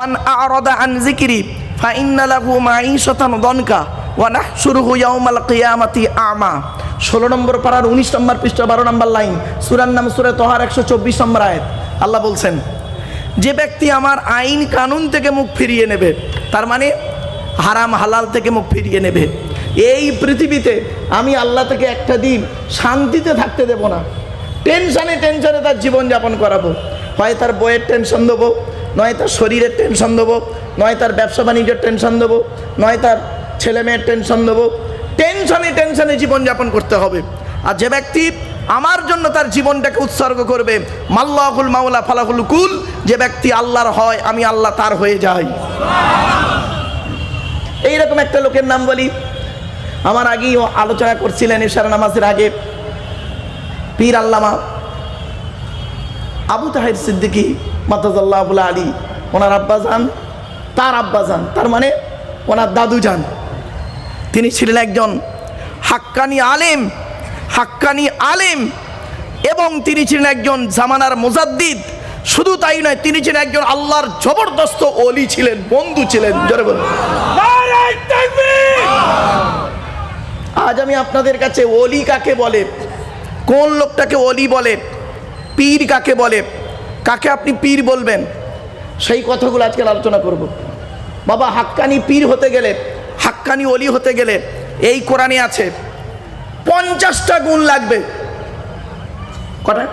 মান আ'রাদা আন যিকরি, ফাইন্না লাহু মাঈশাতান দনকা ওয়া নাহশুরুহু ইয়াওমাল কিয়ামাতি আমা। ষোলো নম্বর পাড়ার উনিশ নম্বর পৃষ্ঠা, বারো নম্বর লাইন, সুরার নাম সুরে তোহার একশো চব্বিশ নম্বর আয়াত। আল্লাহ বলছেন, যে ব্যক্তি আমার আইন কানুন থেকে মুখ ফিরিয়ে নেবে, তার মানে হারাম হালাল থেকে মুখ ফিরিয়ে নেবে, এই পৃথিবীতে আমি আল্লাহ থেকে একটা দিন শান্তিতে থাকতে দেব না। টেনশনে টেনশনে তার জীবনযাপন করাবো। হয় তার বইয়ের টেনশন দেবো নয় তার শরীরের টেনশন দেবো, নয় তার ব্যবসা বাণিজ্যের টেনশন দেবো, নয় তার ছেলে মেয়ের টেনশন দেবো। টেনশনে টেনশনে জীবনযাপন করতে হবে। আর যে ব্যক্তি আমার জন্য তার জীবনটাকে উৎসর্গ করবে, মাল্লাহুল মাওলা ফালাহুল কুল, যে ব্যক্তি আল্লাহর হয়, আমি আল্লাহ তার হয়ে যাই। এইরকম একটা লোকের নাম বলি। আমার আগেই আলোচনা করছিলেন ইশারা নামাজের আগে। পীর আল্লামা আবু তাহের সিদ্দিকী মাতাজাল্লাহ আবুল্লা আলী ওনার আব্বা যান তার আব্বা যান তার মানে ওনার দাদু যান তিনি ছিলেন একজন হাক্কানি আলেম হাক্কানি আলেম এবং তিনি ছিলেন একজন জামানার মোজাদ্দিদ। শুধু তাই নয় তিনি ছিলেন একজন আল্লাহর জবরদস্ত অলি ছিলেন বন্ধু ছিলেন জোরে বলুন। আজ আমি আপনাদের কাছে অলি কাকে বলে? কোন লোকটাকে অলি বলে? পীর কাকে বলে? কাকে আপনি পীর বলবেন? সেই কথাগুলো আজকাল আলোচনা করব। বাবা, হাক্কানি পীর হতে গেলে, হাক্কানি অলি হতে গেলে এই কোরআনে আছে, পঞ্চাশটা গুণ লাগবে। কটা?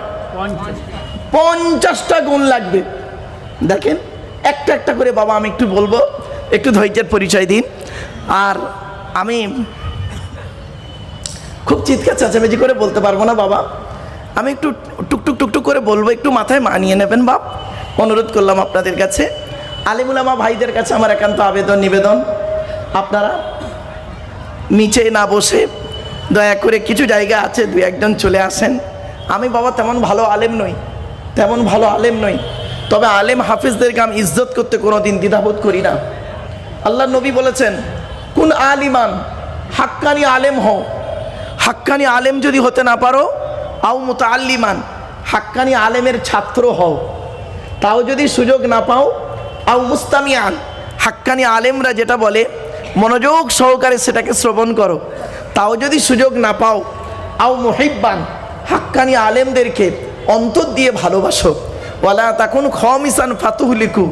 পঞ্চাশটা গুণ লাগবে। দেখেন, একটা একটা করে বাবা, আমি একটু বলব, একটু ধৈর্যের পরিচয় দিন। আর আমি খুব চিৎকার, চেঁচামেচি করে বলতে পারব না বাবা। আমি একটু টুকটুক টুকটুক করে বলব, একটু মাথায় মানিয়ে নেবেন বাপ। অনুরোধ করলাম আপনাদের কাছে। আলিমুলামা ভাইদের কাছে আমার একান্ত আবেদন, নিবেদন। আপনারা নিচে না বসে দয়া করে কিছু জায়গা আছে দু একজন চলে আসেন। আমি বাবা তেমন ভালো আলেম নই, তেমন ভালো আলেম নই। তবে আলেম হাফিজদেরকে আমি ইজ্জত করতে কোনো দিন দ্বিধাবোধ করি না। আল্লাহ নবী বলেছেন, কোন আলিমান, হাক্কানি আলেম হও। হাক্কানি আলেম যদি হতে না পারো আও মুতাআল্লিমান, হাক্কানি আলেমের ছাত্র হও। তাও যদি সুযোগ না পাও, আও মুস্তামিয়ান হাক্কানি আলেমরা যেটা বলে, মনোযোগ সহকারে সেটাকে শ্রবণ করো। তাও যদি সুযোগ না পাও, আও মুহিব্বান, হাক্কানি আলেমদেরকে অন্তর দিয়ে ভালোবাসো। ওয়ালা তখন খমিসান ফাতুহলিকু,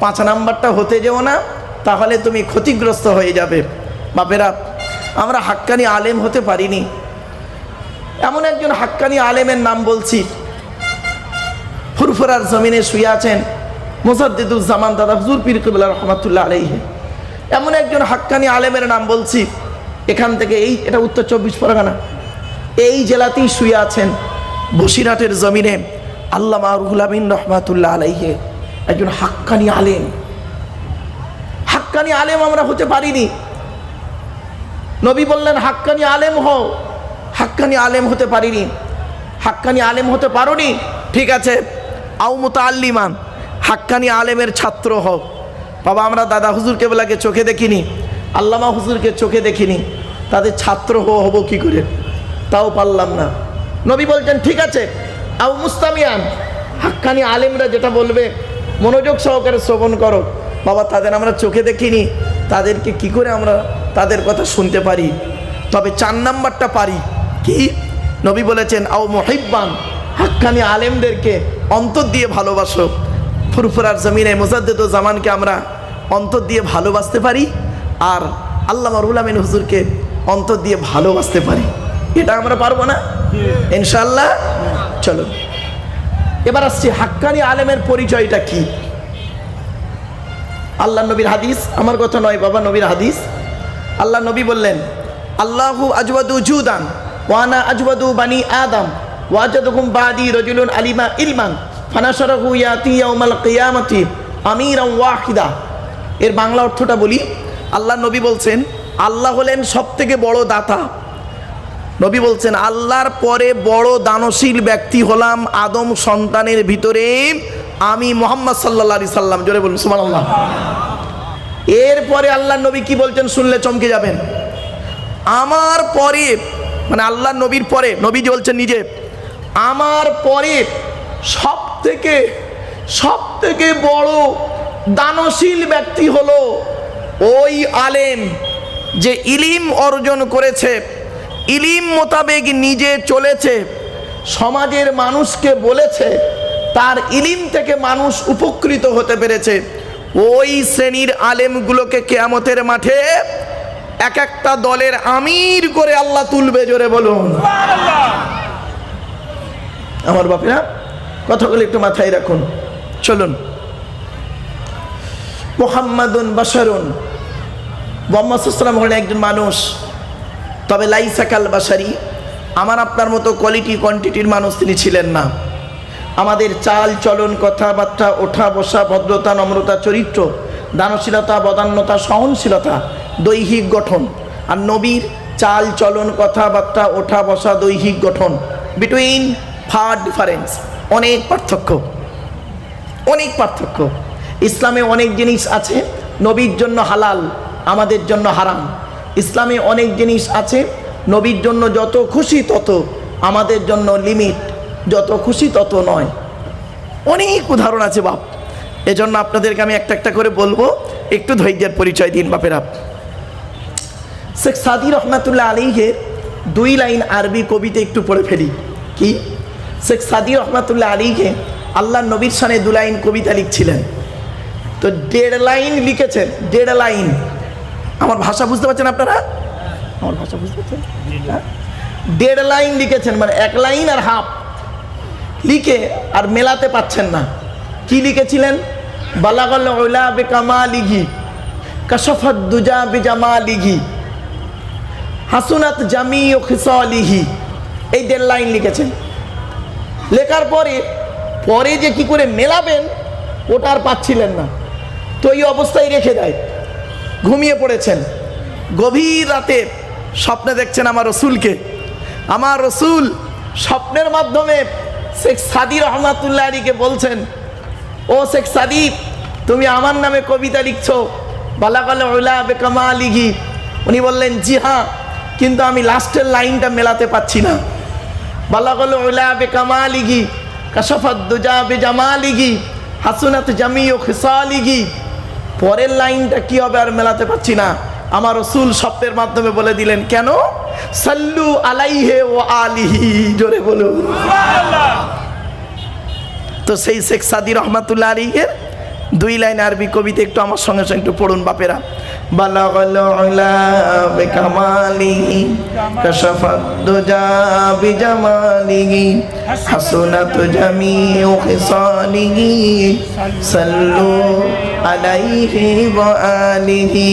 পাঁচ নাম্বারটা হতে যেও না, তাহলে তুমি ক্ষতিগ্রস্ত হয়ে যাবে। বাপেরা, আমরা হাক্কানি আলেম হতে পারিনি। এমন একজন হাক্কানি আলেমের নাম বলছি। ফুরফুরার জমিনে শুয়ে আছেন মোসাদ্দিদুজ্জামান দাদা হুজুর পীর কবিল্লা রহমতুল্লাহ আলাইহে। এমন একজন হাক্কানি আলেমের নাম বলছি। এখান থেকে এই, এটা উত্তর চব্বিশ পরগনা। এই জেলাতেই শুয়ে আছেন বসিরহাটের জমিনে আল্লামা রুহুল আমিন রহমাতুল্লাহ আলাইহে, একজন হাক্কানি আলেম। হাক্কানি আলেম আমরা হতে পারিনি। নবী বললেন, হাক্কানি আলেম হও। হাক্কানি আলেম হতে পারিনি। হাক্কানি আলেম হতে পারোনি? ঠিক আছে। আউমতা আল্লিমান হাক্কানি আলেমের ছাত্র হও। বাবা, আমরা দাদা হুজুরকে বেলাকে চোখে দেখিনি, আল্লামা হুজুরকে চোখে দেখিনি। তাদের ছাত্র হব কি করে? তাও পারলাম না। নবী বলছেন, ঠিক আছে আউ মুস্তামিয়ান, হাক্কানি আলেমরা যেটা বলবে, মনোযোগ সহকারে শ্রবণ করো। বাবা, তাদের আমরা চোখে দেখিনি, তাদেরকে কি করে আমরা তাদের কথা শুনতে পারি? তবে চার নাম্বারটা পারি। কি? নবী বলেছেন, আও মহিব্বান, হাক্কানি আলেমদেরকে অন্তর দিয়ে ভালোবাসো। ফুরফুরার জমিনে মোজাদ্দেদ জামানকে আমরা অন্তর দিয়ে ভালোবাসতে পারি আর আল্লাহ রুল আমিন হুজুরকে অন্তর দিয়ে ভালোবাসতে পারি। এটা আমরা পারব না? ইনশাল্লাহ চলো এবার আসছি, হাক্কানি আলেমের পরিচয়টা কি? আল্লাহ নবীর হাদিস, আমার কথা নয় বাবা, নবীর হাদিস। আল্লাহ নবী বললেন, আল্লাহু আজওয়াদু জুদান। ওয়ানা আজওয়াদু বানি আদম ওয়াজাদুকুম বাদি রজুলুন আলিমা ইলমান, ফানাশারাহু ইয়াতি ইয়াউমাল কিয়ামাতি আমিরান ওয়াহিদা। এর বাংলা অর্থটা বলি, আল্লাহ নবী বলছেন, আল্লাহ হলেন সবথেকে বড় দাতা। নবী বলছেন, আল্লাহর পরে বড় দানশীল ব্যক্তি হলাম আদম সন্তানের ভিতরে আমি মোহাম্মদ সাল্লা সাল্লাম। জোরে বলুন সুমান আল্লাহ এরপরে আল্লাহ নবী কি বলছেন শুনলে চমকে যাবেন। আমার পরে মানে আল্লাহ নবীর পরে নবী বলছেন নিজে, আমার পরে সব থেকে সব থেকে বড় দানশীল ব্যক্তি হলো ওই আলেম যে ইলিম অর্জন করেছে, ইলিম মোতাবেক নিজে চলেছে, সমাজের মানুষকে বলেছে, তার ইলিম থেকে মানুষ উপকৃত হতে পেরেছে। ওই শ্রেণির আলেমগুলোকে কেয়ামতের মাঠে এক একটা দলের আমির করে আল্লাহ তুলবে, জোরে বলুন। আমার বাপেরা, কথাগুলো একটু মাথায় রাখুন। চলুন। মোহাম্মদুন বাসারুন মোহাম্মদাম হলেন একজন মানুষ। তবে লাইসাকাল বাসারি আমার আপনার মতো কোয়ালিটি কোয়ান্টিটির মানুষ তিনি ছিলেন না। আমাদের চাল, চলন, কথাবার্তা, ওঠা, বসা, ভদ্রতা, নম্রতা, চরিত্র, দানশীলতা, বদান্যতা, সহনশীলতা দৈহিক গঠন। আর নবীর চাল চলন কথাবার্তা, ওঠা বসা দৈহিক গঠন। বিটুইন ফার ডিফারেন্স অনেক পার্থক্য। অনেক পার্থক্য। ইসলামে অনেক জিনিস আছে, নবীর জন্য হালাল, আমাদের জন্য হারাম। ইসলামে অনেক জিনিস আছে, নবীর জন্য যত খুশি তত, আমাদের জন্য লিমিট যত খুশি তত নয়। অনেক উদাহরণ আছে বাপ। এজন্য আপনাদেরকে আমি একটা একটা করে বলব, একটু ধৈর্যের পরিচয় দিন বাপেরা। শেখ সাদি রহমাতুল্লাহ আলীহের দুই লাইন আরবি কবিতা একটু পড়ে ফেলি। কি? শেখ সাদি রহমাতুল্লাহ আলীকে আল্লাহ নবীর সানে দু লাইন কবিতা লিখছিলেন। তো দেড় লাইন লিখেছেন, দেড় লাইন। আমার ভাষা বুঝতে পারছেন আপনারা? আমার ভাষা বুঝতে পারছেন? হ্যাঁ? দেড় লাইন লিখেছেন মানে এক লাইন আর হাফ। লিখে আর মেলাতে পাচ্ছেন না। কি লিখেছিলেন? বালাগল ওলা বেকামা লিঘি কশফত দুজা বে জামা লিঘি হাসুনাত জামি ও খিসলিহি। এই দেড় লাইন লিখেছেন। লেখার পরে পরে যে কি করে মেলাবেন, ওটা আর পাচ্ছিলেন না। তো এই অবস্থায় রেখে দেয়। ঘুমিয়ে পড়েছেন। গভীর রাতে স্বপ্নে দেখছেন আমার রসুলকে। আমার রসুল স্বপ্নের মাধ্যমে শেখ সাদি রহমাতুল্লাহ আলীকে বলছেন, ও শেখ সাদি, তুমি আমার নামে কবিতা লিখছো। বালাকাল ওলা বেকামা লিঘি উনি বললেন, জি হ্যাঁ। কিন্তু আমি লাস্টের লাইনটা মেলাতে পাচ্ছি না। বালাগল ওলা বেকামা লিঘি কাশফাত দুজা বেজামা লিঘি হাসুনাত জামি ও খিসালিগি। পরের লাইনটা কি হবে আর মেলাতে পাচ্ছি না। আমার রসুল শব্দের মাধ্যমে বলে দিলেন, কেন? সাল্লু আলাইহে ও আলিহি, জোরে বলুন। তো সেই শেখ সাদি রহমাতুল্লাহ আলীকে দুই লাইন আরবি কবিতা একটু আমার সঙ্গে সঙ্গে একটু পড়ুন বাপেরা। বালাগল উলা বিকামালিহি কাশাফাত দুজা বিজামালিহি হাসুনাত জামিউ খিসালিহি সাল্লু আলাইহি ওয়া আলিহি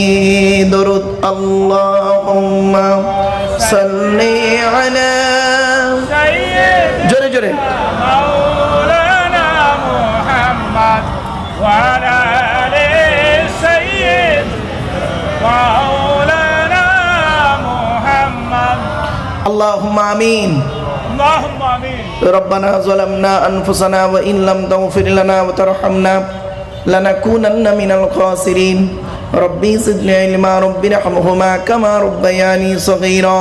দরুদ আল্লাহুম্মা সাল্লি আলা জোরে اللهم آمين اللهم آمين ربنا ظلمنا أنفسنا وإن لم تغفر لنا وترحمنا لنكونن من الخاسرين ربي زدني علما ربي ارحمهما كما ربياني صغيرا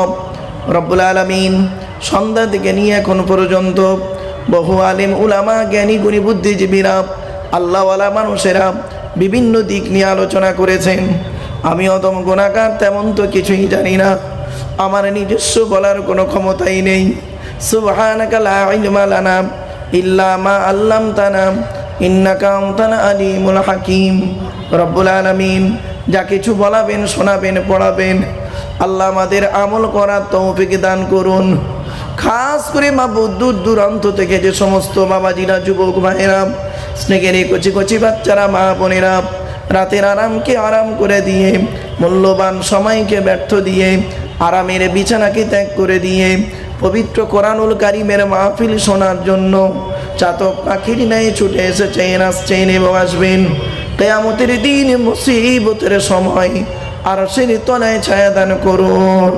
رب العالمين সন্ধ্যা থেকে নিয়ে এখন পর্যন্ত বহু আলিম উলামা জ্ঞানী গুণী বুদ্ধিজীবীরা আল্লাহওয়ালা মানুষেরা বিভিন্ন দিক নিয়ে আলোচনা করেছেন আমি অতম গুণাকার তেমন তো কিছুই জানি না আমার নিজস্ব বলার কোনো ক্ষমতাই নেই। সুবহানাকা লা ইলমা লানা ইল্লা মা আল্লামতানা, ইন্নাকা আনতাল আলিমুল হাকিম। রব্বুল আলামিন যা কিছু বলাবেন, শোনাবেন, পড়াবেন, আল্লাহ আমাদের আমল করার তৌফিক দান করুন। খাস করে মা দূর দূরান্ত থেকে যে সমস্ত বাবাজিরা, যুবক ভাইয়েরা, স্নেহের এই কচি কচি বাচ্চারা, মা বোনেরা, রাতের আরামকে আরাম করে দিয়ে, মূল্যবান সময়কে ব্যর্থ দিয়ে আরামের বিছানাকে ত্যাগ করে দিয়ে পবিত্র কোরআনুল কারিমের মাহফিল শোনার জন্য চাতক পাখির ন্যায় ছুটে এসেছেন আসছেন এবং আসবেন কেয়ামতের দিন মুসিবতের সময় আর সে তলায় ছায়া দান করুন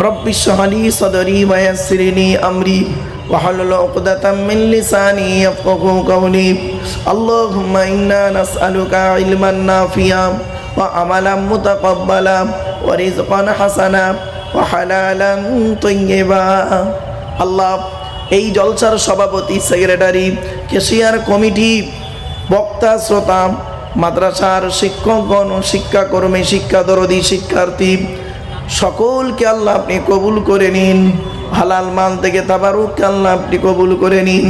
رب اشرح لي صدري ويسر لي امري واحلل عقدة من لساني يفقهوا قولي اللهم انا نسألك علما نافعا وعملا متقبلا ورزقا حسنا وحلالا طيبا الله এই জলসার সভাপতি সেক্রেটারি কেশিয়ার কমিটি বক্তা শ্রোতা মাদ্রাসার শিক্ষকগণ শিক্ষাকর্মী শিক্ষাদরদি শিক্ষার্থী সকলকে আল্লাহ আপনি কবুল করে নিন হালাল মাল থেকে তাবারুককে আল্লাহ আপনি কবুল করে নিন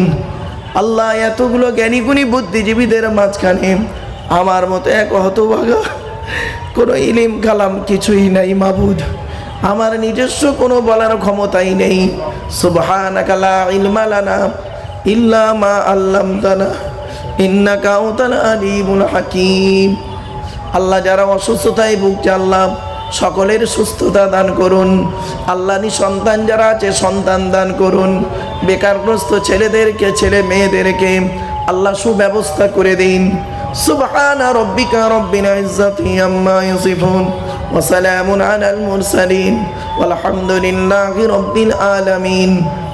আল্লাহ এতগুলো জ্ঞানীগুণী বুদ্ধিজীবীদের মাঝখানে আমার মতো এক হতভাগা কোনো ইলিম কালাম কিছুই নাই মাবুদ। আমার নিজস্ব কোনো বলার ক্ষমতাই নেই। হাকিম। আল্লাহ যারা অসুস্থতায় ভুগছে, আল্লাহ সকলের সুস্থতা দান করুন। আল্লাহ নি সন্তান যারা আছে, সন্তান দান করুন। বেকারগ্রস্ত ছেলেদেরকে, ছেলে মেয়েদেরকে আল্লাহ সুব্যবস্থা করে দিন। সুবহান রব্বিকা রব্বিল ইজ্জাতি আম্মা ইয়াসিফুন ওয়া সালামুন আলাল মুরসালিন ওয়ালহামদুলিল্লাহি রব্বিল আলামিন।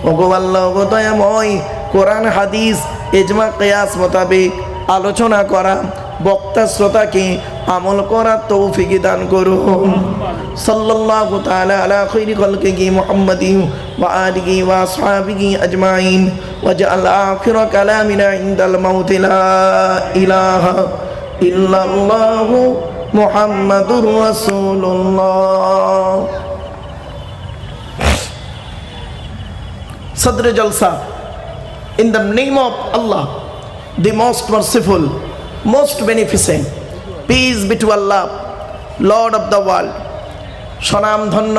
ওগো আল্লাহ দয়াময় কোরআন হাদিস এজমা কিয়াস মোতাবেক আলোচনা করা। বক্তা শ্রোতাকে আমল করার তৌফিক দান করুন। সাল্লাল্লাহু তাআলা আলা খাইরি খালকিহি মুহাম্মাদিন ওয়া আলিহি ওয়া আসহাবিহি আজমাইন। ওয়াজআল আখির কালামিনা ইনদাল মাউতি লা ইলাহা ইল্লাল্লাহু মুহাম্মাদুর রাসূলুল্লাহ। সদর জলসা in the name of Allah, the most merciful, most beneficent. Peace be to to Allah, Lord of the world. সনাম ধন্য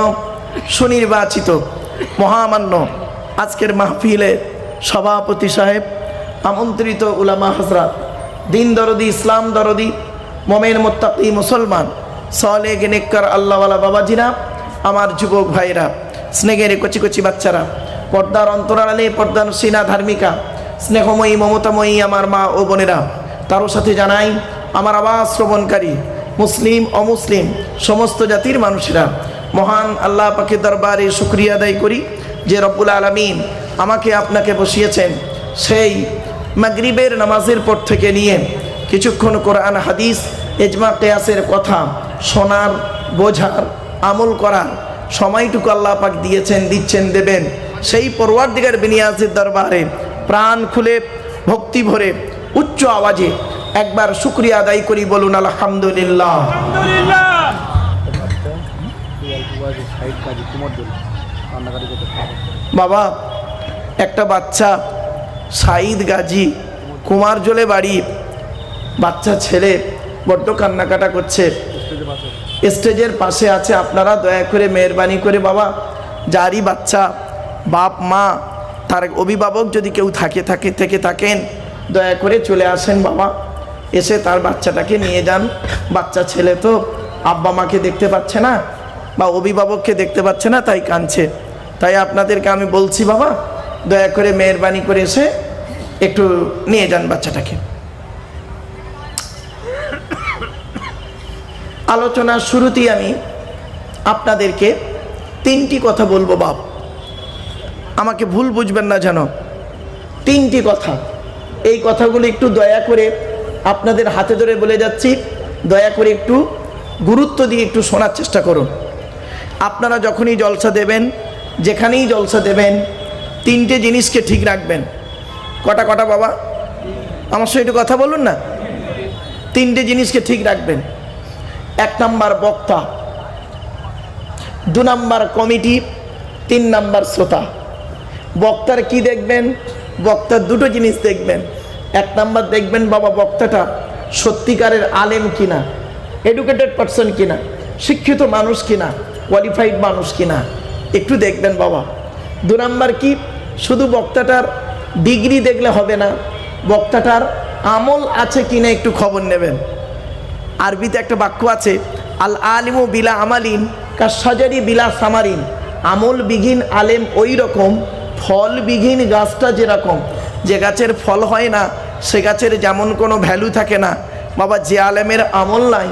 সুনির্বাচিত মহামান্য আজকের মাহফিলে সভাপতি সাহেব আমন্ত্রিত উলামা হজরত দিন দরদি ইসলাম দরদি মোমেন মোত্তাকি মুসলমান সলে গেনেক্কর আল্লাহওয়ালা বাবাজিরা আমার যুবক ভাইরা স্নেহের কচি কচি বাচ্চারা পর্দার অন্তরালে পর্দার সিনা ধার্মিকা স্নেহময়ী মমতাময়ী আমার মা ও বোনেরা তারও সাথে জানাই, আমার আওয়াজ শ্রবণকারী, মুসলিম, অমুসলিম, সমস্ত জাতির মানুষেরা, মহান আল্লাহ পাকে দরবারে শুক্রিয়া আদায় করি যে রব্বুল আলমিন আমাকে আপনাকে বসিয়েছেন সেই মাগরিবের নামাজের পর থেকে নিয়ে কিছুক্ষণ কোরআন, হাদিস এজমা কেয়াসের কথা শোনার, বোঝার, আমল করার সময়টুকু আল্লাহ পাক দিয়েছেন, দিচ্ছেন, দেবেন। সেই পরওয়ার বিনিয়াজের দরবারে প্রাণ খুলে, ভক্তি ভরে উচ্চ আওয়াজে একবার শুক্রিয়া আদায় করি বলুন, আলহামদুলিল্লাহ। বাবা, একটা বাচ্চা সাইদ গাজী, কুমার জলে বাড়ি, বাচ্চা ছেলে, বড্ড কান্নাকাটা করছে। স্টেজের পাশে আছে, আপনারা দয়া করে মেহরবানি করে বাবা, যারই বাচ্চা, বাপ, মা, তার অভিভাবক যদি কেউ থাকে থাকে, থেকে থাকেন দয়া করে চলে আসেন বাবা। এসে তার বাচ্চাটাকে নিয়ে যান। বাচ্চা ছেলে তো আব্বা মাকে দেখতে পাচ্ছে না বা অভিভাবককে দেখতে পাচ্ছে না, তাই কাঁদছে। তাই আপনাদেরকে আমি বলছি বাবা, দয়া করে মেহরবানি করে এসে একটু নিয়ে যান বাচ্চাটাকে। আলোচনার শুরুতেই আমি আপনাদেরকে তিনটি কথা বলব বাপ। আমাকে ভুল বুঝবেন না যেন। তিনটি কথা। এই কথাগুলো একটু দয়া করে আপনাদের হাতে ধরে বলে যাচ্ছি। দয়া করে একটু গুরুত্ব দিয়ে একটু শোনার চেষ্টা করুন। আপনারা যখনই জলসা দেবেন, যেখানেই জলসা দেবেন, তিনটে জিনিসকে ঠিক রাখবেন। কটা কটা বাবা? আমার সঙ্গে একটু কথা বলুন না? তিনটে জিনিসকে ঠিক রাখবেন। এক নাম্বার বক্তা, দু নাম্বার কমিটি, তিন নাম্বার শ্রোতা। বক্তার কি দেখবেন? বক্তার দুটো জিনিস দেখবেন। এক নাম্বার দেখবেন, বাবা, বক্তাটা সত্যিকারের আলেম কিনা এডুকেটেড পারসন কিনা, শিক্ষিত মানুষ কিনা কোয়ালিফাইড মানুষ কিনা, একটু দেখবেন, বাবা। দু নাম্বার কি? শুধু বক্তাটার ডিগ্রি দেখলে হবে না, বক্তাটার আমল আছে কিনা একটু খবর নেবেন। আরবিতে একটা বাক্য আছে, আল আলিমু বিলা আমালিন কার সাজারি বিলা সামারিন আমল বিঘিন আলেম ওই রকম ফল বিঘিন গাছটা যেরকম, যে গাছের ফল হয় না, সে গাছের যেমন কোনো ভ্যালু থাকে না। বাবা, যে আলেমের আমল নাই,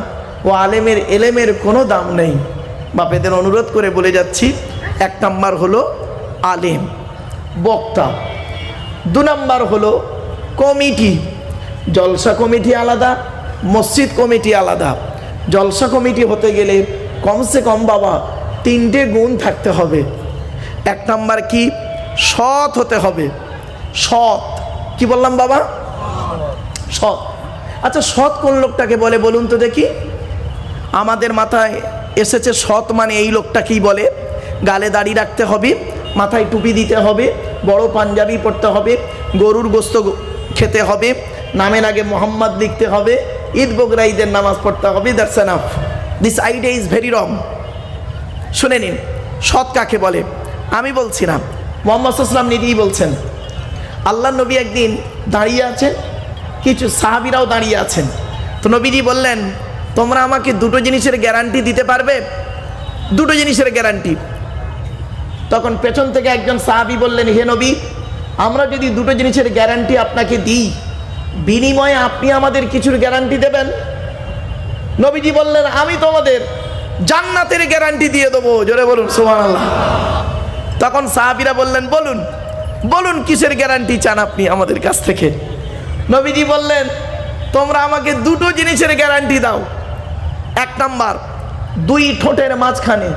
ও আলেমের এলেমের কোনো দাম নেই। বাপেদের অনুরোধ করে বলে যাচ্ছি, এক নাম্বার হলো আলেম, বক্তা। দু নাম্বার হলো কমিটি, জলসা কমিটি আলাদা, মসজিদ কমিটি আলাদা। জলসা কমিটি হতে গেলে কমসে কম বাবা, তিনটে গুণ থাকতে হবে। এক নাম্বার কি? সৎ হতে হবে। সৎ। কি বললাম বাবা? সৎ। আচ্ছা সৎ কোন লোকটাকে বলে বলুন তো দেখি। আমাদের মাথায় এসেছে সৎ মানে এই লোকটাকেই বলে। গালে দাড়ি রাখতে হবে, মাথায় টুপি দিতে হবে, বড় পাঞ্জাবি পরতে হবে, গরুর গোস্ত খেতে হবে, নামের আগে মোহাম্মদ লিখতে হবে, ঈদ বকরা ঈদের নামাজ পড়তে হবে that's enough this idea is very wrong শুনে নিন, সৎ কাকে বলে? আমি বলছি না মোহাম্মদ নিজেই বলছেন আল্লাহ নবী একদিন দাঁড়িয়ে আছেন, কিছু সাহাবিরাও দাঁড়িয়ে আছেন। তো নবীজি বললেন, তোমরা আমাকে দুটো জিনিসের গ্যারান্টি দিতে পারবে? দুটো জিনিসের গ্যারান্টি তখন পেছন থেকে একজন সাহাবি বললেন, হে নবী, আমরা যদি দুটো জিনিসের গ্যারান্টি আপনাকে দিই, বিনিময়ে আপনি আমাদের কিছুর গ্যারান্টি দেবেন? নবীজি বললেন, আমি তোমাদের জান্নাতের গ্যারান্টি দিয়ে দেবো। জোরে বলুন সোমান আল্লাহ তখন সাহাবিরা বললেন, বলুন বলুন কিসের গ্যারান্টি চান আপনি আমাদের কাছ থেকে? নবীজি বললেন, তোমরা আমাকে দুটো জিনিসের গ্যারান্টি দাও। এক নাম্বার, দুই ঠোঁটের মাঝখানে।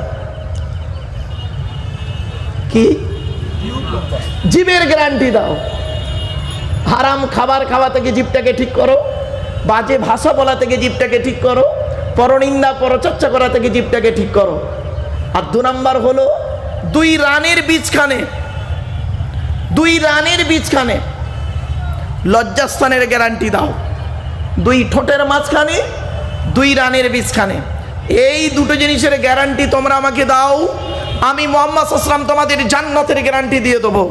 কি? জীবের গ্যারান্টি দাও। হারাম খাবার খাওয়া থেকে জীবটাকে ঠিক করো, বাজে ভাষা বলা থেকে জীবটাকে ঠিক করো, পরনিন্দা, পরচর্চা করা থেকে জীবটাকে ঠিক করো। আর দু নাম্বার হলো দুই রানের বীজখানে, দুই রানের বীজখানে লজ্জাস্থানের গ্যারান্টি দাও। দুই ঠোঁটের মাঝখানে, দুই রানের বীজখানে। এই দুটো জিনিসের গ্যারান্টি তোমরা আমাকে দাও, আমি মোহাম্মদ আসলাম তোমাদের জান্নাতের গ্যারান্টি দিয়ে দেবো।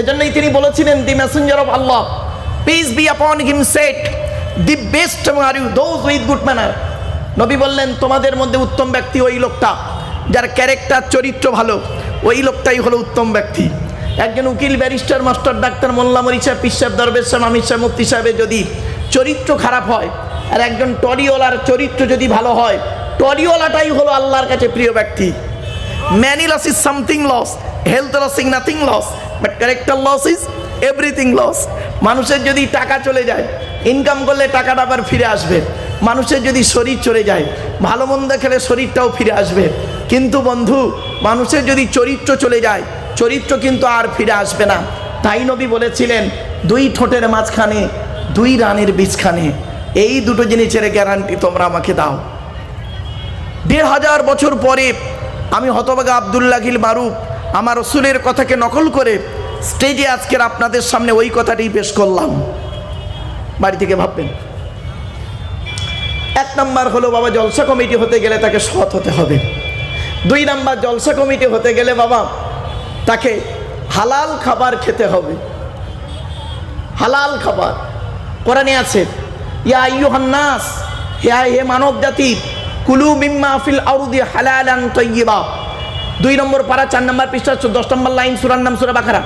এজন্যই তিনি বলেছিলেন the messenger of Allah peace be upon him said the best are you those with good manner নবী বললেন, তোমাদের মধ্যে উত্তম ব্যক্তি ওই লোকটা। যার ক্যারেক্টার চরিত্র ভালো ওই লোকটাই হলো উত্তম ব্যক্তি একজন উকিল ব্যারিস্টার মাস্টার ডাক্তার মোল্লা মরিচা পিসাব দরবেশ সাহেব আমির সাহেব মুফতি সাহেবের যদি চরিত্র খারাপ হয় আর একজন টরিওয়ালার চরিত্র যদি ভালো হয় টরিওয়ালাটাই হলো আল্লাহর কাছে প্রিয় ব্যক্তি money loss is something loss health loss is nothing loss, but character loss is everything loss. মানুষের যদি টাকা চলে যায় ইনকাম করলে টাকাটা আবার ফিরে আসবে। মানুষের যদি শরীর চলে যায়, ভালো মন্দ খেলে শরীরটাও ফিরে আসবে। কিন্তু বন্ধু, মানুষের যদি চরিত্র চলে যায়, চরিত্র কিন্তু আর ফিরে আসবে না। তাই নবী বলেছিলেন, দুই ঠোঁটের মাঝখানে, দুই রানের বীজখানে। এই দুটো জিনিসের গ্যারান্টি তোমরা আমাকে দাও। দেড় হাজার বছর পরে আমি হতবাগা আবদুল্লাহিল মারুফ আমার রসুলের কথাকে নকল করে স্টেজে আজকের আপনাদের সামনে ওই কথাটি পেশ করলাম। বাড়ি থেকে ভাববেন। এক নাম্বার হলো বাবা, জলসা কমিটি হতে গেলে তাকে সৎ হতে হবে। দুই নাম্বার, জলসা কমিটি হতে গেলে বাবা, তাকে হালাল খাবার খেতে হবে। হালাল খাবার। কোরআনে আছে, ইয়া ইয়ুহান্নাস হে হে মানব জাতি, কুলু মিম্মা ফিল আরদি হালালান তাইয়্যিবা দুই নম্বর পাড়া চার নম্বর পৃষ্ঠা দশ নম্বর লাইন, সুরার নাম সুরা বাখারা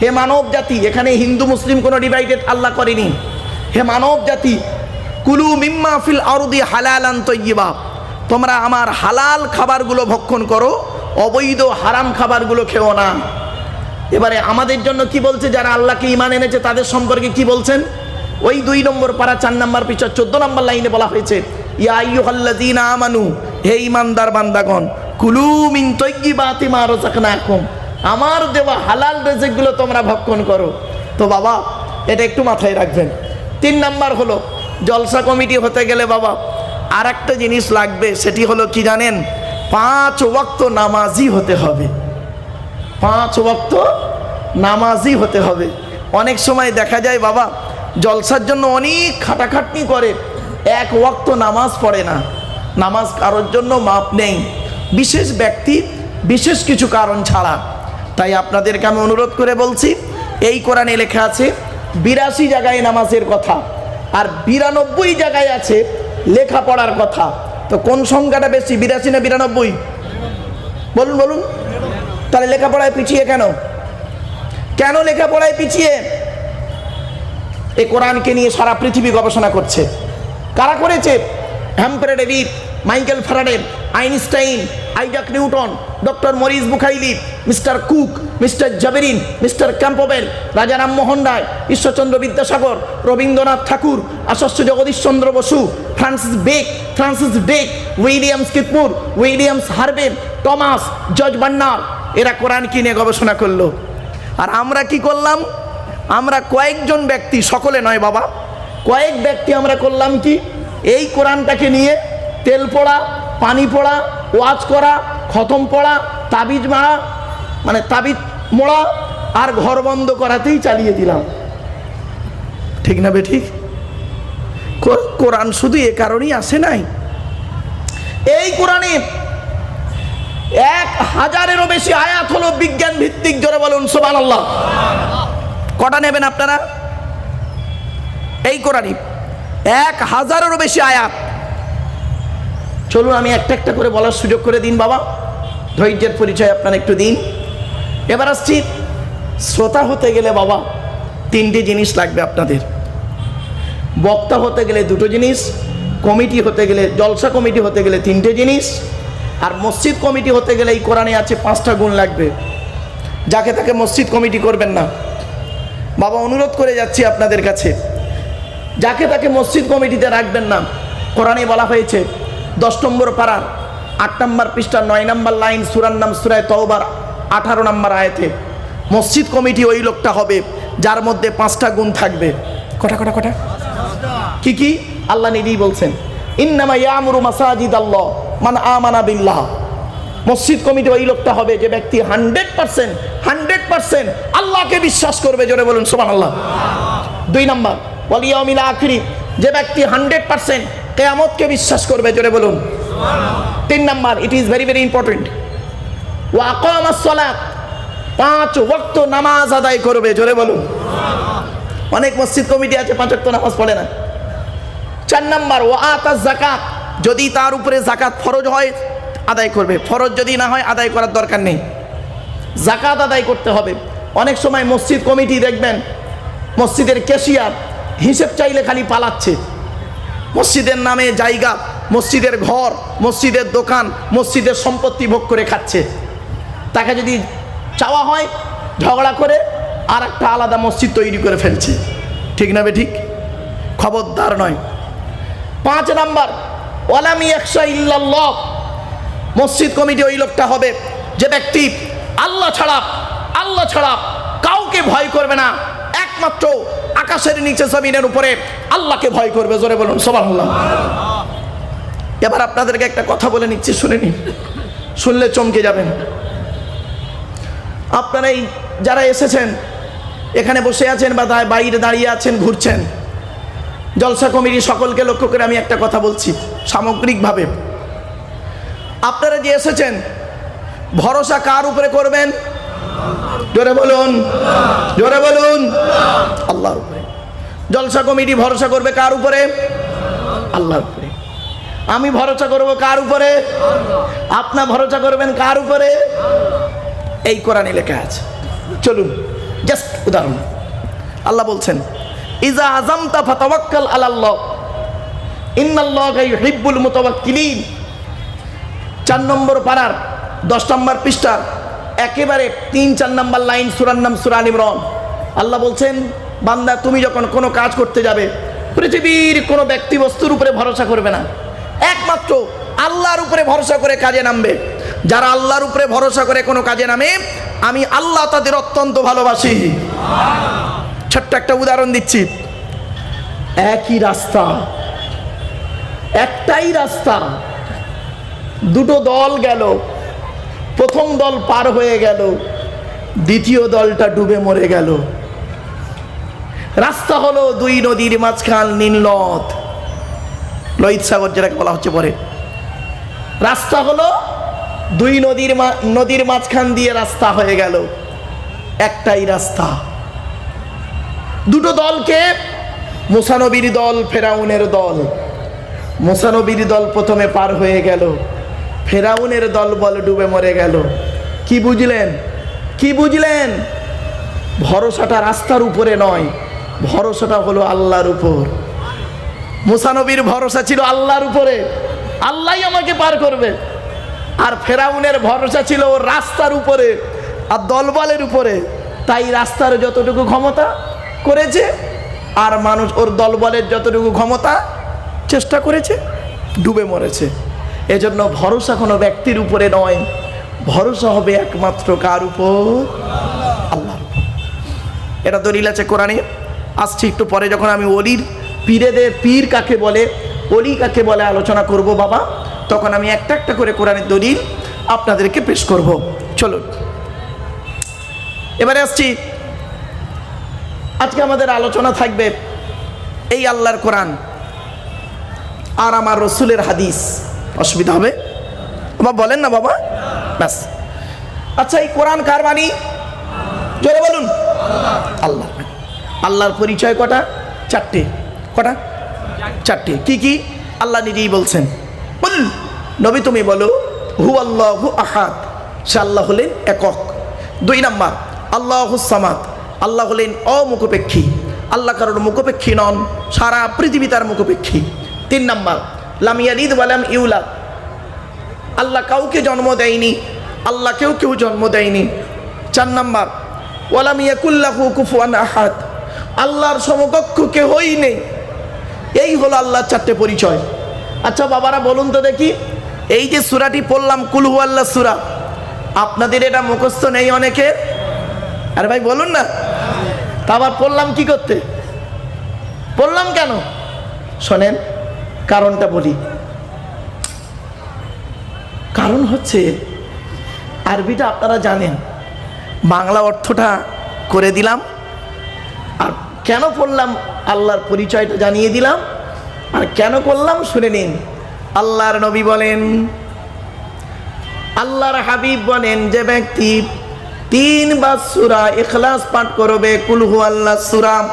হে মানব জাতি, এখানে হিন্দু, মুসলিম কোনো ডিভাইডেড আল্লাহ করেনি। হে মানব জাতি, কুলু মিম্মা ফিল আরদি হালালান তাইয়্যিবা তোমরা আমার হালাল খাবারগুলো ভক্ষণ করো, অবৈধ হারাম খাবারগুলো খেও না। এবারে আমাদের জন্য কি বলছে? যারা আল্লাহকে ইমান এনেছে, তাদের সম্পর্কে কি বলছেন? ওই দুই নম্বর পারা চার নম্বর পিছর চোদ্দ নম্বর লাইনে বলা হয়েছে হে ইমানদার বান্দাগণ, কুলু মিন মা রাযাকনাকুম। আমার দেওয়া হালাল রেজেকগুলো তোমরা ভক্ষণ করো। তো বাবা, এটা একটু মাথায় রাখবেন। তিন নাম্বার হলো, জলসা কমিটি হতে গেলে বাবা আর একটা জিনিস লাগবে, সেটি হলো কি জানেন? পাঁচ ওয়াক্ত নামাজি হতে হবে। পাঁচ ওয়াক্ত নামাজি হতে হবে। অনেক সময় দেখা যায় বাবা, জলসার জন্য অনেক খাটাখাটনি করে, এক ওয়াক্ত নামাজ পড়ে না। নামাজ কারোর জন্য মাপ নেই। বিশেষ ব্যক্তি, বিশেষ কিছু কারণ ছাড়া। তাই আপনাদেরকে আমি অনুরোধ করে বলছি, এই কোরআনে লেখা আছে বিরাশি জায়গায় নামাজের কথা। আর বিরানব্বই জায়গায় আছে লেখাপড়ার কথা। তো কোন সংখ্যাটা বেশি, বিরাশি না বিরানব্বই? বলুন বলুন। তাহলে লেখাপড়ায় পিছিয়ে কেন? কেন লেখাপড়ায় পিছিয়ে? এ কোরআনকে নিয়ে সারা পৃথিবী গবেষণা করছে। কারা করেছে? Humphry David Michael Faraday, Einstein, Isaac Newton, doctor Maurice Bucaille, mister Cook mister জাবেরিন, mister Campbell, Raja Rammohan Roy, Ishwarchandra Vidyasagar, Rabindranath Tagore আশস্য Jagadishchandra Bose, Francis Beck, Francis Drake, Williams কিতমুর, Williams হারবেন টমাস, জজ বান্নার, এরা কোরআন কি নিয়ে গবেষণা করল। আর আমরা কি করলাম? আমরা কয়েকজন ব্যক্তি, সকলে নয় বাবা, কয়েক ব্যক্তি আমরা করলাম কি? এই কোরআনটাকে নিয়ে তেল পড়া, পানি পড়া, ওয়াজ করা, খতম পড়া, তাবিজ মারা মানে তাবিজ মোড়া আর ঘর বন্ধ করাতেই চালিয়ে দিলাম। ঠিক না বে ঠিক? কোরআন শুধু এ কারণেই আসে নাই? এই কোরআনে এক হাজারেরও বেশি আয়াত হলো বিজ্ঞান ভিত্তিক জোরে বলুন সোমান আল্লাহ কটা নেবেন আপনারা? এই কোরআনই এক হাজারেরও বেশি আয়াত। চলুন, আমি একটা একটা করে বলার সুযোগ করে দিন বাবা। ধৈর্যের পরিচয় আপনারা একটু দিন। এবার আসছি। শ্রোতা হতে গেলে বাবা, তিনটি জিনিস লাগবে আপনাদের। বক্তা হতে গেলে দুটো জিনিস, কমিটি হতে গেলে, জলসা কমিটি হতে গেলে তিনটে জিনিস, আর মসজিদ কমিটি হতে গেলে এই কোরআনে আছে পাঁচটা গুণ লাগবে। যাকে তাকে মসজিদ কমিটি করবেন না। বাবা, অনুরোধ করে যাচ্ছি আপনাদের কাছে। যাকে তাকে মসজিদ কমিটিতে রাখবেন না, কোরআনে বলা হয়েছে, দশ নম্বর পাড়ার আট নম্বর পৃষ্ঠা নয় নম্বর লাইন, সুরার নাম সুরায় তওবার আঠারো নম্বর আয়াতে, মসজিদ কমিটি ওই লোকটা হবে, যার মধ্যে পাঁচটা গুণ থাকবে। কটা কটা কটা? কি কি? আল্লাহ নিজেই বলছেন, ইন্নামা ইয়ামুরু মাসাজিদ আল্লাহ মান আমানা বিল্লাহ। মসজিদ কমিটি ওই লোকটা হবে, যে ব্যক্তি হান্ড্রেড পার্সেন্ট হান্ড্রেড পার্সেন্ট আল্লাহকে বিশ্বাস করবে, জোরে বলুন সোমান আল্লাহ দুই নাম্বার ওয়ালিয়াউমিল আখিরি, যে ব্যক্তি হান্ড্রেড পার্সেন্ট কেয়ামতকে বিশ্বাস করবে, জোরে বলুন। তিন number, it is very very important. ওয়াকামাস সালাত। পাঁচ ওয়াক্ত নামাজ আদায় করবে, জোরে বলুন। অনেক মসজিদ কমিটি আছে, পাঁচ ওয়াক্ত নামাজ পড়ে না। চার নাম্বার ও আতাস জাকাত যদি তার উপরে জাকাত ফরজ হয়, আদায় করবে। ফরজ যদি না হয়, আদায় করার দরকার নেই। জাকাত আদায় করতে হবে। অনেক সময় মসজিদ কমিটি দেখবেন, মসজিদের ক্যাশিয়ার হিসেব চাইলে খালি পালাচ্ছে। মসজিদের নামে জায়গা, মসজিদের ঘর, মসজিদের দোকান, মসজিদের সম্পত্তি ভোগ করে খাচ্ছে। তাকে যদি চাওয়া হয়, ঝগড়া করে আর একটা আলাদা মসজিদ তৈরি করে ফেলছে। ঠিক না ঠিক? খবরদার নয়। পাঁচ নাম্বার, ওয়ালামি একশা ইল্লাল্লাহ। মসজিদ কমিটি ওই লোকটা হবে যে ব্যক্তি আল্লাহ ছাড়া আল্লাহ ছাড়া কাউকে ভয় করবে না। একমাত্র আকাশের নিচে জমিনের উপরে আল্লাহকে ভয় করবে। জোরে বলুন সবার এবার আপনাদেরকে একটা কথা বলে নিচ্ছি, শুনে নিন। শুনলে চমকে যাবেন। আপনারা এই যারা এসেছেন, এখানে বসে আছেন বা বাইরে দাঁড়িয়ে আছেন, ঘুরছেন, জলসা কমিটি সকলকে লক্ষ্য করে আমি একটা কথা বলছি, সামগ্রিকভাবে। আপনারা যে এসেছেন, ভরসা কার উপরে করবেন? জোরে বলুন জোরে বলুন। আল্লাহর উপরে। জলসা কমিটি ভরসা করবে কার উপরে? আল্লাহর উপরে। আমি ভরসা করব কার উপরে? আপনা ভরসা করবেন কার উপরে? এই কোরআনে লেখা আছে। চলুন জাস্ট উদাহরণ। আল্লাহ বলছেন, ইজা আজামতা ফাতাওয়াক্কাল আলাল্লাহ। ইন্নাল্লাহা ইউহিব্বুল মুতাওয়াক্কিলিন। চার নম্বর পাড়ার, দশ নম্বর পৃষ্ঠা একেবারে তিন, চার নম্বর লাইন সুরার নাম সুরান ইমরান। আল্লাহ বলছেন, বান্দা, তুমি যখন কোনো কাজ করতে যাবে, পৃথিবীর কোনো ব্যক্তি বস্তুর উপরে ভরসা করবে না। একমাত্র আল্লাহর উপরে ভরসা করে কাজে নামবে। যারা আল্লাহর উপরে ভরসা করে কোনো কাজে নামে, আমি আল্লাহ তাদের অত্যন্ত ভালোবাসি। ছোট্ট একটা উদাহরণ দিচ্ছি। একই রাস্তা, একটাই রাস্তা। দুটো দল গেল, প্রথম দল পার হয়ে গেল, দ্বিতীয় দলটা ডুবে মরে গেল। রাস্তা হলো দুই নদীর মাঝখান নীলনদ লোহিত সাগর যেটাকে বলা হচ্ছে পরে। রাস্তা হলো দুই নদীর নদীর মাঝখান দিয়ে রাস্তা হয়ে গেল। একটাই রাস্তা। দুটো দলকে মুসানবীর দল, ফেরাউনের দল। মুসানবীর দল প্রথমে পার হয়ে গেল। ফেরাউনের দল বল ডুবে মরে গেল। কি বুঝলেন? কি বুঝলেন? ভরসাটা রাস্তার উপরে নয়, ভরসাটা হলো আল্লাহর উপর। মুসানবীর ভরসা ছিল আল্লাহর উপরে। আল্লাহই আমাকে পার করবে। আর ফেরাউনের ভরসা ছিল ওর রাস্তার উপরে আর দলবলের উপরে। তাই রাস্তার যতটুকু ক্ষমতা করেছে, আর মানুষ ওর দলবলের যতটুকু ক্ষমতা চেষ্টা করেছে, ডুবে মরেছে। এজন্য ভরসা কোনো ব্যক্তির উপরে নয়। ভরসা হবে একমাত্র কার উপর? আল্লাহ এটা দলিল আছে কোরআনে। আসছি একটু পরে যখন আমি অলির পীরেদের পীর কাকে বলে, অলি কাকে বলে আলোচনা করব বাবা? তখন আমি একটা একটা করে কোরআনের দলিল আপনাদেরকে পেশ করব। চলুন। এবারে আসছি। আজকে আমাদের আলোচনা থাকবে এই আল্লাহর কোরআন আর আমার রসুলের হাদিস। অসুবিধা হবে? বাবা, বলেন না বাবা। ব্যাস। আচ্ছা এই কোরআন কার বাণী? জোরে বলুন। আল্লাহ আল্লাহর পরিচয় কটা? চারটে। কটা? চারটে। কি কি? আল্লাহ নিজেই বলছেন। নবী তুমি বলো হু আল্লাহ আহাদ। সে আল্লাহ হলেন একক। দুই নাম্বার, আল্লাহ সামাদ। আল্লাহ হলেন অমুখপেক্ষী। আল্লাহ কারোর মুখপেক্ষী নন, সারা পৃথিবী তার মুখপেক্ষী। তিন নাম্বার লামিয়ালিদ ওয়ালাম ইউলা আল্লাহ কাউকে জন্ম দেয়নি, আল্লাহ কেউ কেউ জন্ম দেয়নি। চার নাম্বার ওয়ালাম ইয়াকুল্লাহু কুফুয়ান আহাদ। আল্লাহর সমকক্ষ কেহই নেই। এই হলো আল্লাহর চারটে পরিচয়। আচ্ছা বাবারা, বলুন তো দেখি। এই যে সুরাটি পড়লাম কুলহু আল্লাহ সুরা, আপনাদের এটা মুখস্থ নেই অনেকের আরে ভাই, বলুন না। তা আবার পড়লাম কি করতে? পড়লাম কেন? শোনেন, কারণটা বলি। কারণ হচ্ছে, আরবিটা আপনারা জানেন, বাংলা অর্থটা করে দিলাম, আর কেন পড়লাম, আল্লাহর পরিচয়টা জানিয়ে দিলাম আর কেন করলাম শুনে নিন। আল্লাহর নবী বলেন, আল্লাহর হাবিব বলেন যে ব্যক্তি তিনবার সুরা এখলাস পাঠ করবে কুলহু আল্লাহ সুরা।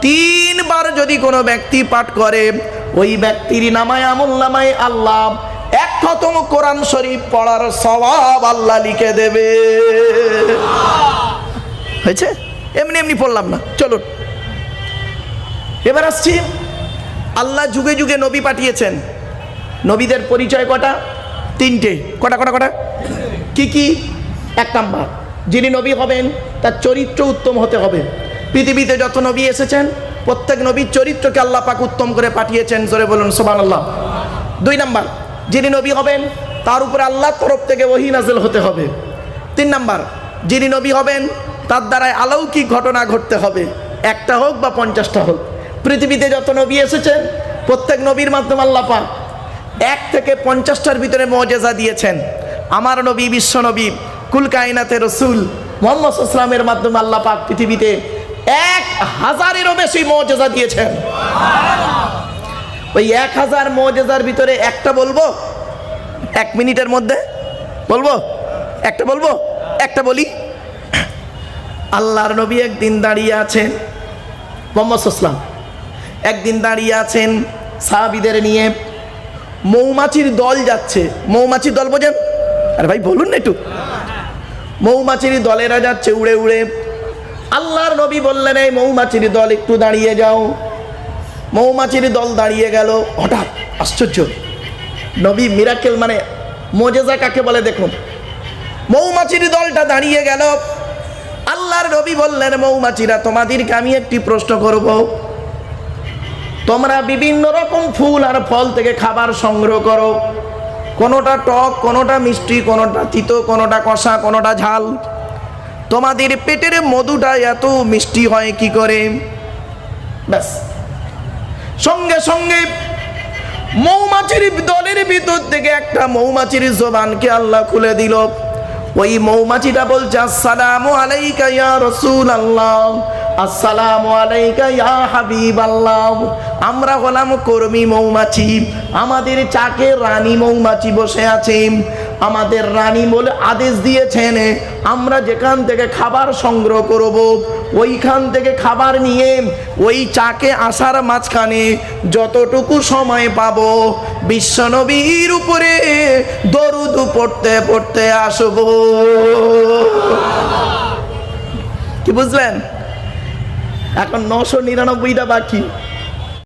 তিনবার যদি কোনো ব্যক্তি পাঠ করে, ওই ব্যক্তির নামায় আমল নামায় আল্লাহ এক খতম কোরআন শরীফ পড়ার স্বভাব আল্লাহ লিখে দেবে। হয়েছে? এমনি এমনি পড়লাম না। চলুন। এবার আসছি আল্লাহ যুগে যুগে নবী পাঠিয়েছেন। নবীদের পরিচয় কটা? তিনটে। কটা কটা কটা? কি কি? এক নাম্বার, যিনি নবী হবেন, তার চরিত্র উত্তম হতে হবে। পৃথিবীতে যত নবী এসেছেন, প্রত্যেক নবীর চরিত্রকে আল্লাহ পাক উত্তম করে পাঠিয়েছেন, জোরে বলুন সোমান আল্লাহ দুই নাম্বার, যিনি নবী হবেন, তার উপরে আল্লাহর তরফ থেকে ওহি নাজেল হতে হবে। তিন নাম্বার, যিনি নবী হবেন, তার দ্বারায় আলৌকিক ঘটনা ঘটতে হবে। একটা হোক বা পঞ্চাশটা হোক। পৃথিবীতে যত নবী এসেছেন, প্রত্যেক নবীর মাধ্যমে আল্লাহ পাক এক থেকে পঞ্চাশটার ভিতরে মজেজা দিয়েছেন। আমার নবী, বিশ্ব নবী, কুল কায়নাতে রসুল মোহাম্মদ ইসলামের মাধ্যমে আল্লাহ পাক পৃথিবীতে এক হাজারেরও বেশি মজেজা দিয়েছেন। ওই এক হাজার মজেজার ভিতরে একটা বলব? এক মিনিটের মধ্যে বলব? একটা বলব? একটা বলি? আল্লাহর নবী একদিন দাঁড়িয়ে আছেন মোহাম্মদ ইসলাম একদিন দাঁড়িয়ে আছেন সাহাবিদের নিয়ে। মৌমাছির দল যাচ্ছে। মৌমাছির দল বোঝেন? আরে ভাই, বলুন না একটু। মৌমাছির দলেরা যাচ্ছে উড়ে উড়ে। আল্লাহর নবী বললেন, এই মৌমাছির দল একটু দাঁড়িয়ে যাও। মৌমাছির দল দাঁড়িয়ে গেল। হঠাৎ আশ্চর্য। নবী মিরাকেল মানে মোজেজা কাকে বলে দেখুন। মৌমাছির দলটা দাঁড়িয়ে গেল। আল্লাহর নবী বললেন, মৌমাছিরা, তোমাদেরকে আমি একটি প্রশ্ন করব। তোমরা বিভিন্ন রকম ফুল আর ফল থেকে খাবার সংগ্রহ করো। কোনোটা টক, কোনোটা মিষ্টি, কোনোটা তিতো, কোনোটা কষা, কোনোটা ঝাল। তোমাদের পেটের মধুটা এত মিষ্টি হয় কি করে? ব্যাস। সঙ্গে সঙ্গে মৌমাছির দলের ভিতর থেকে একটা মৌমাছির জবানকে আল্লাহ খুলে দিল। ওই মৌমাছিটা বলছে, আসসালামু আলাইকা ইয়া রাসূল আল্লাহ আসসালামু আলাইকা ইয়া হাবিব আল্লাহ আমরা হলাম কর্মী মৌমাছি। আমাদের চাকে রানী মৌমাছি বসে আছে। আমাদের রানী বলে আদেশ দিয়েছেন, আমরা যেখান থেকে খাবার সংগ্রহ করব, ওইখান থেকে খাবার নিয়ে ওই চাকে আসার মাঝখানে যতটুকু সময় পাবো, বিশ্বনবীর উপরে দরুদ পড়তে পড়তে আসব। কি বুঝলেন? এখন নশো নিরানব্বইটা বাকি।